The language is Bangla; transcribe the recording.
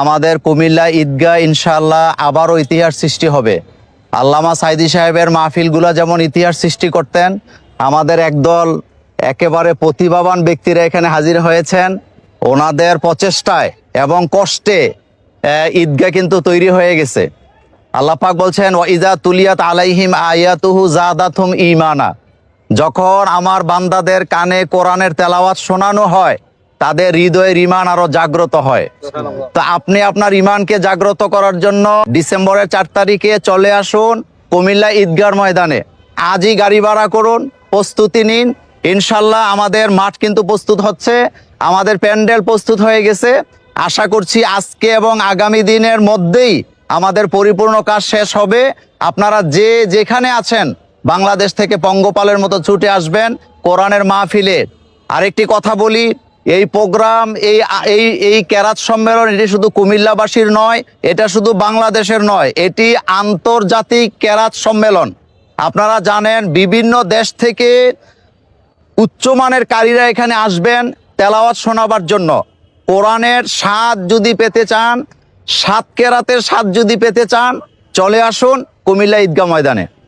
আমাদের কুমিল্লা ঈদগাহ ইনশাল্লাহ আবারও ইতিহাস সৃষ্টি হবে। আল্লামা সাইদি সাহেবের মাহফিলগুলো যেমন ইতিহাস সৃষ্টি করতেন, আমাদের একদল একেবারে প্রতিভাবান ব্যক্তিরা এখানে হাজির হয়েছেন। ওনাদের প্রচেষ্টায় এবং কষ্টে ঈদগাহ কিন্তু তৈরি হয়ে গেছে। আল্লাহ পাক বলছেন, ওয়াইজা তুলিয়াত আলাইহিম আয়াতুহু জাদাতুম ইমানা যখন আমার বান্দাদের কানে কোরআনের তেলাওয়াত শোনানো হয় তাদের হৃদয়ের ইমান আরও জাগ্রত হয়। তো আপনি আপনার ইমানকে জাগ্রত করার জন্য ডিসেম্বরের চার তারিখে চলে আসুন কুমিল্লা ঈদগার ময়দানে। আজই গাড়ি ভাড়া করুন প্রস্তুতি নিন। ইনশাল্লাহ আমাদের মাঠ কিন্তু প্রস্তুত হচ্ছে আমাদের প্যান্ডেল প্রস্তুত হয়ে গেছে। আশা করছি আজকে এবং আগামী দিনের মধ্যেই আমাদের পরিপূর্ণ কাজ শেষ হবে। আপনারা যে যেখানে আছেন বাংলাদেশ থেকে পঙ্গপালের মতো ছুটে আসবেন কোরআনের মাহফিলে। আরেকটি কথা বলি এই প্রোগ্রাম, এই এই এই ক্যারাত সম্মেলন, এটি শুধু কুমিল্লাবাসীর নয়, এটা শুধু বাংলাদেশের নয়, এটি আন্তর্জাতিক ক্যারাত সম্মেলন। আপনারা জানেন, বিভিন্ন দেশ থেকে উচ্চমানের কারীরা এখানে আসবেন তেলাওয়াত শোনাবার জন্য। কোরআনের স্বাদ যদি পেতে চান, সাত কেরাতের স্বাদ যদি পেতে চান, চলে আসুন কুমিল্লা ঈদগাহ ময়দানে।